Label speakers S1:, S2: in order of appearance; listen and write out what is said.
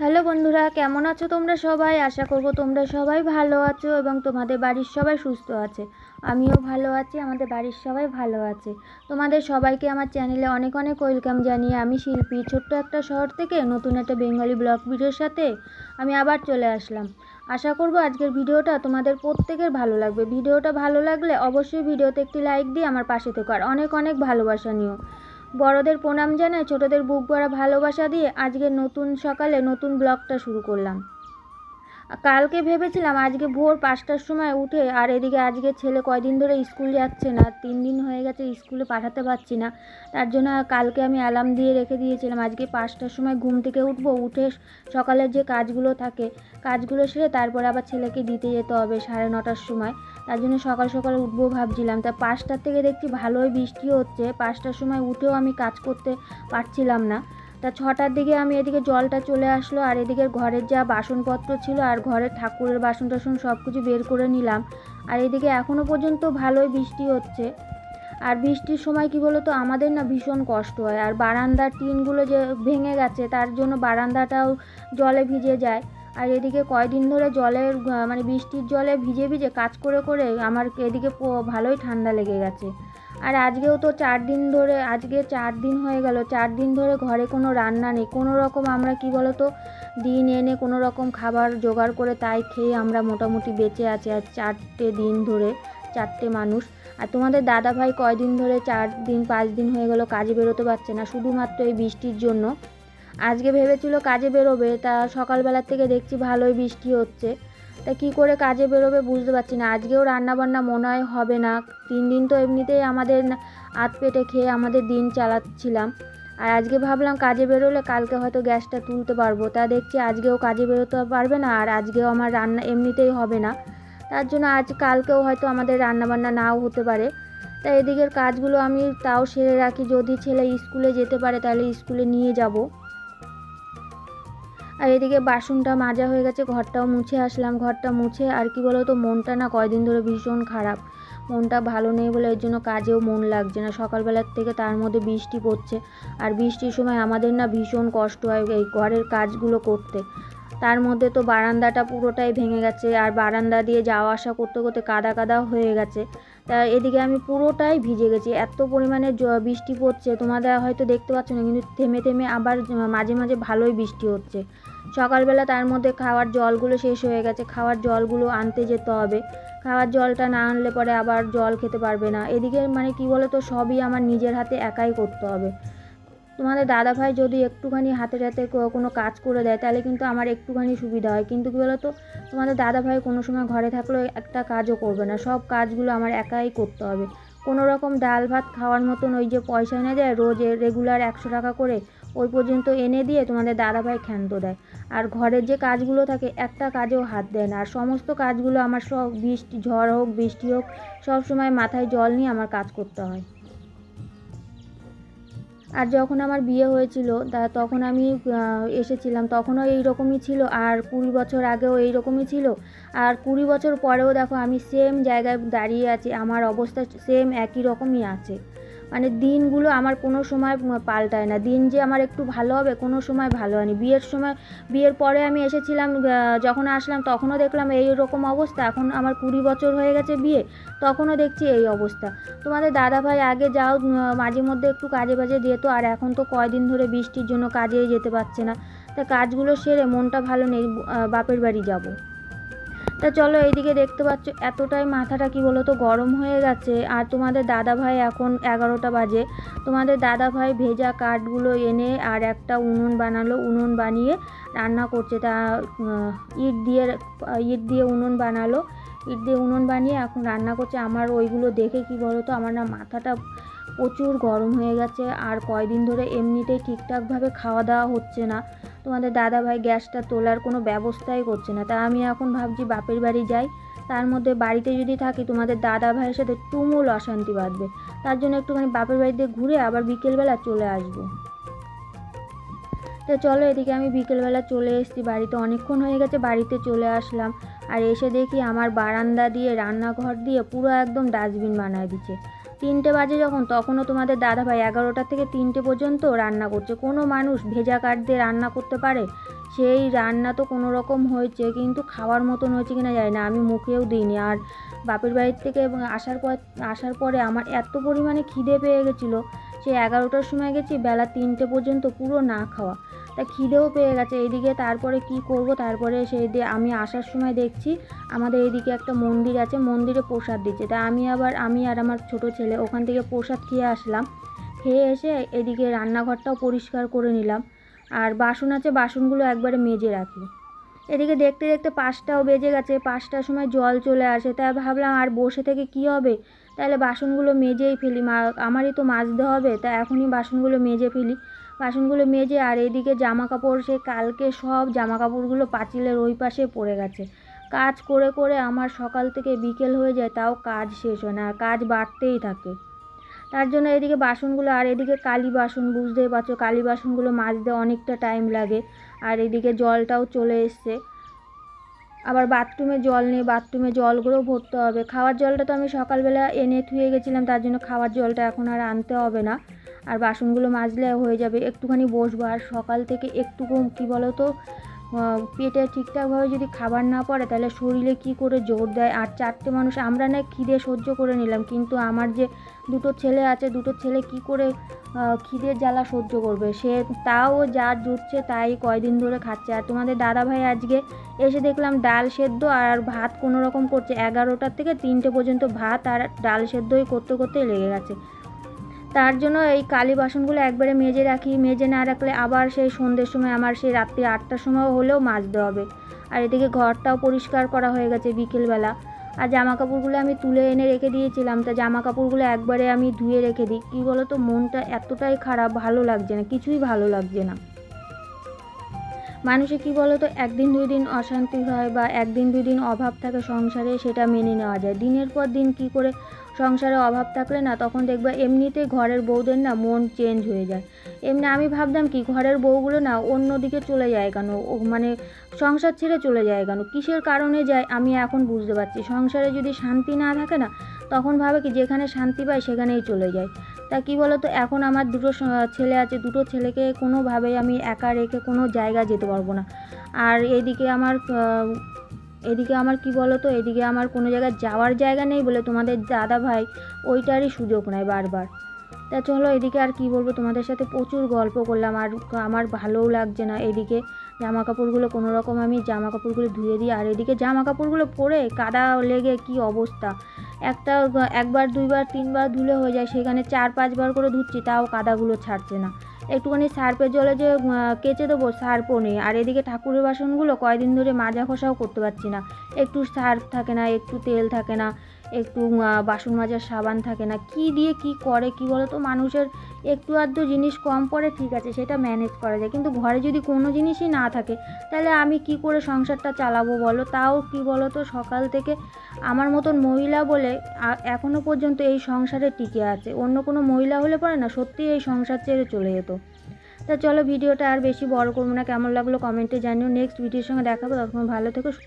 S1: Hello বন্ধুরা, কেমন আছো তোমরা সবাই? আশা করব তোমরা সবাই ভালো আছো এবং তোমাদের বাড়ির সবাই সুস্থ আছে। আমিও ভালো আছি, আমাদের বাড়ির সবাই ভালো আছে। তোমাদের সবাইকে আমার চ্যানেলে অনেক অনেক ওয়েলকাম জানিয়ে আমি শিল্পী। ছোট্ট একটা শহর থেকে নতুন একটা বেঙ্গলি ব্লগ ভিডিওর সাথে আমি আবার চলে আসলাম। আশা করব আজকের ভিডিওটা তোমাদের প্রত্যেকের ভালো লাগবে। ভিডিওটা ভালো লাগলে অবশ্যই ভিডিওতে একটি লাইক দিয়ে আমার পাশে থেকো। আর অনেক অনেক ভালোবাসা নিও। বড়দের প্রণাম জানায়, ছোটদের বুক ভরা ভালোবাসা দিয়ে আজকে নতুন সকালে নতুন ব্লগটা শুরু করলাম। কালকে ভেবেছিলাম আজকে ভোর পাঁচটার সময় উঠে, আর এদিকে আজকে ছেলে কয়দিন ধরে স্কুল যাচ্ছে না, তিন দিন হয়ে গেছে স্কুলে পাঠাতে পারছি না। তার জন্য কালকে আমি অ্যালার্ম দিয়ে রেখে দিয়েছিলাম, আজকে পাঁচটার সময় ঘুম থেকে উঠবো, উঠে সকালের যে কাজগুলো থাকে, কাজগুলো সেরে তারপরে আবার ছেলেকে দিতে যেতে হবে সাড়ে নটার সময়। তার জন্য সকাল সকাল উঠবো ভাবছিলাম। তা পাঁচটার থেকে দেখছি ভালোই বৃষ্টি হচ্ছে, পাঁচটার সময় উঠেও আমি কাজ করতে পারছিলাম না। তা ছটার দিকে আমি এদিকে জলটা চলে আসলো, আর এদিকে ঘরের যা বাসনপত্র ছিল আর ঘরের ঠাকুরের বাসন টাসন সব কিছু বের করে নিলাম। আর এদিকে এখনও পর্যন্ত ভালোই বৃষ্টি হচ্ছে। আর বৃষ্টির সময় কি বলো তো আমাদের না ভীষণ কষ্ট হয়। আর বারান্দার টিনগুলো যে ভেঙে গেছে, তার জন্য বারান্দাটাও জলে ভিজে যায়। আর এদিকে কয়দিন ধরে জলের মানে বৃষ্টির জলে ভিজে ভিজে কাজ করে করে আমার এদিকে ভালোই ঠান্ডা লেগে গেছে। আর আজকেও তো চার দিন ধরে, আজকে চার দিন হয়ে গেল, চার দিন ধরে ঘরে কোনো রান্না নেই। কোনো রকম আমরা কি বলো তো দিন এনে কোনো রকম খাবার জোগাড় করে তাই খেয়ে আমরা মোটামুটি বেঁচে আছি আর চারটে দিন ধরে, চারটে মানুষ। আর তোমাদের দাদা ভাই কয়দিন ধরে চার দিন, পাঁচ দিন হয়ে গেল কাজে বেরোতে পারছে না, শুধুমাত্র এই বৃষ্টির জন্য। আজকে ভেবেছিল কাজে বেরোবে, তা সকালবেলার থেকে দেখছি ভালোই বৃষ্টি হচ্ছে। তা কি করে কাজে বেরোবে বুঝতে পারছি না। আজকেও রান্নাবান্না মনে হয় হবে না। তিন দিন তো এমনিতেই আমাদের আধ পেটে খেয়ে আমাদের দিন চালাচ্ছিলাম। আর আজকে ভাবলাম কাজে বেরোলে কালকে হয়তো গ্যাসটা তুলতে পারব। তা দেখছি আজকেও কাজে বেরোতে পারবে না আর আজকেও আমার রান্না এমনিতেই হবে না। তার জন্য আজ কালকেও হয়তো আমাদের রান্নাবান্না নাও হতে পারে। তা এদিকের কাজগুলো আমি তাও সেরে রাখি। যদি ছেলে স্কুলে যেতে পারে তাহলে স্কুলে নিয়ে যাব। আর এদিকে বাসনটা মাজা হয়ে গেছে, ঘরটাও মুছে আসলাম। ঘরটা মুছে আর কি বলো তো মনটা না কয়দিন ধরে ভীষণ খারাপ। মনটা ভালো নেই বলে এর জন্য কাজেও মন লাগছে না। সকালবেলার থেকে তার মধ্যে বৃষ্টি পড়ছে আর বৃষ্টির সময় আমাদের না ভীষণ কষ্ট হয় এই ঘরের কাজগুলো করতে। তার মধ্যে তো বারান্দাটা পুরোটাই ভেঙে গেছে আর বারান্দা দিয়ে যাওয়া আসা করতে করতে কাদা কাদা হয়ে গেছে। তা এদিকে আমি পুরোটাই ভিজে গেছি। এত পরিমাণে বৃষ্টি পড়ছে, তোমাদের হয়তো দেখতে পাচ্ছ না, কিন্তু থেমে থেমে আবার মাঝে মাঝে ভালোই বৃষ্টি হচ্ছে। সকালবেলা তার মধ্যে খাওয়ার জলগুলো শেষ হয়ে গেছে। খাওয়ার জলগুলো আনতে যেতে হবে। খাওয়ার জলটা না আনলে পরে আবার জল খেতে পারবে না। এদিকে মানে কি বলো তো সবই আমার নিজের হাতে একাই করতে হবে। তোমাদের দাদা ভাই যদি একটুখানি হাতে হাতে কোনো কাজ করে দেয়, তাহলে কিন্তু আমার একটুখানি সুবিধা হয়। কিন্তু কি বলো তো তোমাদের দাদা ভাই কোনো সময় ঘরে থাকলেও একটা কাজও করবে না। সব কাজগুলো আমার একাই করতে হবে। কোনো রকম ডাল ভাত খাওয়ার মতন ওই যে পয়সা এনে দেয়, রোজ রেগুলার একশো টাকা করে ওই পর্যন্ত এনে দিয়ে তোমাদের দাদাভাই ক্ষান্ত দেয়। আর ঘরের যে কাজগুলো থাকে, একটা কাজেও হাত দেয় না। আর সমস্ত কাজগুলো আমার সব বৃষ্টি, ঝড় হোক, বৃষ্টি হোক, সব সময় মাথায় জল নিয়ে আমার কাজ করতে হয়। আর যখন আমার বিয়ে হয়েছিল, তা তখন আমি এসেছিলাম। তখনও এই রকমই ছিল। আর কুড়ি বছর আগেও এই রকমই ছিল। আর কুড়ি বছর পরেও দেখো, আমি সেম জায়গায় দাঁড়িয়ে আছি। আমার অবস্থা সেম একই রকমই আছে। মানে দিনগুলো আমার কোনো সময় পাল্টায় না। দিন যে আমার একটু ভালো হবে, কোনো সময় ভালো হয়নি। বিয়ের সময়, বিয়ের পরে আমি এসেছিলাম যখন আসলাম তখনও দেখলাম এই রকম অবস্থা। এখন আমার কুড়ি বছর হয়ে গেছে বিয়ে, তখনও দেখছি এই অবস্থা। তোমাদের দাদা ভাই আগে যাও মাঝে মধ্যে একটু কাজে বাজে যেত, আর এখন তো কয়দিন ধরে বৃষ্টির জন্য কাজেই যেতে পারছে না। তা কাজগুলো সেরে মনটা ভালো নেই বাপের বাড়ি যাব। তা চলো এইদিকে দেখতে পাচ্ছ, এতটাই মাথাটা কি বলো তো গরম হয়ে গেছে। আর তোমাদের দাদা ভাই এখন এগারোটা বাজে। তোমাদের দাদা ভাই ভেজা কাঠগুলো এনে আর একটা উনুন বানালো, উনুন বানিয়ে রান্না করছে। তা ইট দিয়ে ইট দিয়ে উনুন বানালো। ইট দিয়ে উনুন বানিয়ে এখন রান্না করছে। আমার ওইগুলো দেখে কি বলো তো আমার না মাথাটা প্রচুর গরম হয়ে গেছে। আর কয়দিন ধরে এমনিতেই ঠিকঠাকভাবে খাওয়া দাওয়া হচ্ছে না। তোমাদের দাদা ভাই গ্যাসটা তোলার কোনো ব্যবস্থাই করছে না। তা আমি এখন ভাবছি বাপের বাড়ি যাই। তার মধ্যে বাড়িতে যদি থাকি, তোমাদের দাদা ভাইয়ের সাথে তুমুল অশান্তি বাঁধবে। তার জন্য একটুখানি বাপের বাড়িতে ঘুরে আবার বিকেলবেলা চলে আসব। তো চলো এদিকে আমি বিকেলবেলা চলে এসেছি। বাড়িতে অনেকক্ষণ হয়ে গেছে, বাড়িতে চলে আসলাম। আর এসে দেখি আমার বারান্দা দিয়ে, রান্নাঘর দিয়ে পুরো একদম ডাস্টবিন বানায় দিচ্ছে। তিনটে বাজে যখন, তখনও তোমাদের দাদাভাই এগারোটা থেকে তিনটে পর্যন্ত রান্না করছে। কোনো মানুষ ভেজা কাঠ দিয়ে রান্না করতে পারে, সেই রান্না তো কোনো রকম হয়েছে, কিন্তু খাওয়ার মতন হয়েছে কিনা জানি না, আমি মুখেও দিইনি। আর বাপের বাড়ির থেকে আসার পর, আসার পরে আমার এত পরিমাণে খিদে পেয়ে গেছিল, সে এগারোটার সময় গেছি, বেলা তিনটে পর্যন্ত পুরো না খাওয়া। তা খিদেও পেয়ে গেছে। এইদিকে তারপরে কি করব? তারপরে সেই দিয়ে আমি আসার সময় দেখছি আমাদের এইদিকে একটা মন্দির আছে, মন্দিরে প্রসাদ দিচ্ছে। তা আমি আবার, আমি আর আমার ছোট ছেলে ওখান থেকে প্রসাদ খেয়ে আসলাম। খেয়ে এসে এদিকে রান্নাঘরটাও পরিষ্কার করে নিলাম। আর বাসন আছে, বাসনগুলো একবারে মেজে রাখি। এদিকে দেখতে দেখতে পাঁচটাও বেজে গেছে, পাঁচটার সময় জল চলে আসে। তাই ভাবলাম আর বসে থেকে কি হবে? তাহলে বাসনগুলো মেজেই ফেলি। মা আমারই তো মাজতে হবে, তা এখনই বাসনগুলো মেজে ফেলি। বাসনগুলো মেজে আর এদিকে জামা কাপড় সে কালকে সব জামা কাপড়গুলো পাঁচিলের ওই পাশে পড়ে গেছে। কাজ করে করে আমার সকাল থেকে বিকেল হয়ে যায়, তাও কাজ শেষ হয় না, আর কাজ বাড়তেই থাকে। তার জন্য এদিকে বাসনগুলো আর এদিকে কালি বাসন, বুঝতেই পারছ, কালি বাসনগুলো মাজতে অনেকটা টাইম লাগে। আর এদিকে জলটাও চলে এসছে। আবার বাথরুমে জল নেই বাথরুমে জলগুলোও ভরতে হবে। খাওয়ার জলটা তো আমি সকালবেলা এনে থুয়ে গেছিলাম, তার জন্য খাওয়ার জলটা এখন আর আনতে হবে না। আর বাসনগুলো মাজলে হয়ে যাবে। একটুখানি বসবো। আর সকাল থেকে একটুকু, কী বলো তো পেটে ঠিকঠাকভাবে যদি খাবার না পড়ে, তাহলে শরীরে কি করে জোর দেয়? আর চারটে মানুষ, আমরা না খিদে সহ্য করে নিলাম। কিন্তু আমার যে দুটো ছেলে আছে, দুটো ছেলে কি করে খিদের জ্বালা সহ্য করবে? সে তাও যা জুটছে তাই কয়দিন ধরে খাচ্ছে। আর তোমাদের দাদা ভাই আজকে এসে দেখলাম ডাল সেদ্ধ আর ভাত কোনো রকম করছে। এগারোটার থেকে তিনটে পর্যন্ত ভাত আর ডাল সেদ্ধই করতে করতেই লেগে গেছে। তার জন্য এই কালি বাসনগুলো একবারে মেজে রাখি। মেজে না রাখলে আবার সেই সন্ধ্যের সময় আমার সেই রাত্রি আটটার সময় হলেও মাজতে হবে। আর এদিকে ঘরটাও পরিষ্কার করা হয়ে গেছে বিকেলবেলা। আর জামা কাপড়গুলো আমি তুলে এনে রেখে দিয়েছিলাম। তা জামা কাপড়গুলো একবারে আমি ধুয়ে রেখে দিই। কী বলো তো মনটা এতটাই খারাপ, ভালো লাগছে না, কিছুই ভালো লাগছে না। মানুষে কি বলো তো একদিন দুই দিন অশান্তি হয় বা একদিন দুই দিন অভাব থাকে সংসারে, সেটা মেনে নেওয়া যায়। দিনের পর দিন কি করে সংসারে অভাব থাকলে না, তখন দেখবে এমনিতেই ঘরের বউদের না মন চেঞ্জ হয়ে যায়। এমনি আমি ভাবতাম কি, ঘরের বউগুলো না অন্যদিকে চলে যায় কেন? মানে সংসার ছেড়ে চলে যায় কেন? কিসের কারণে যায় আমি এখন বুঝতে পারছি। সংসারে যদি শান্তি না থাকে না, তখন ভাবে কি যেখানে শান্তি পায় সেখানেই চলে যায়। তা কি বলো তো এখন আমার দুটো ছেলে আছে, দুটো ছেলেকে কোনোভাবেই আমি একা রেখে কোনো জায়গায় যেতে পারব না। আর এদিকে আমার এদিকে আমার কি বলো তো এদিকে আমার কোনো জায়গায় যাওয়ার জায়গা নেই বলে তোমাদের দাদা ভাই ওইটারই সুযোগ নেয় বারবার। তা চলো এদিকে আর কি বলব, তোমাদের সাথে প্রচুর গল্প করলাম আর আমার ভালোও লাগছে না এদিকে। জামা কাপড়গুলো কোনো রকম আমি জামা কাপড়গুলো ধুয়ে দিই আর এদিকে জামা কাপড়গুলো পরে কাদা লেগে কি অবস্থা। একটা একবার, দুইবার, তিনবার ধুলে হয়ে যায়, সেখানে চার, পাঁচবার করে ধুচ্ছি, তাও কাদাগুলো ছাড়ছে না। একটুখানি সার্ফের জলে যে কেচে দেবো, সার্পও নেই। আর এদিকে ঠাকুরের বাসনগুলো কয়দিন ধরে মাজা ঘষাও করতে পারছি না। একটু সার্ফ থাকে না, একটু তেল থাকে না, একটু বাসন মাজার সাবান থাকে না। কি দিয়ে কি করে, কি বলো তো? মানুষের একটু আধটু জিনিস কম পড়ে, ঠিক আছে, সেটা ম্যানেজ করা যায়। কিন্তু ঘরে যদি কোনো জিনিসই না থাকে, তাহলে আমি কি করে সংসারটা চালাবো বলো? তাও কি বলো তো? সকাল থেকে আমার মতন মহিলা বলে, আ- এখনও পর্যন্ত এই সংসারে টিকে আছে। অন্য কোনো মহিলা হলে পরে না সত্যি এই সংসার ছেড়ে চলে যেত। তা চলো ভিডিওটা আর বেশি বড় করব না। কেমন লাগল কমেন্টে জানিও। নেক্সট ভিডিওর সঙ্গে দেখাবো। তখন ভালো থেকো।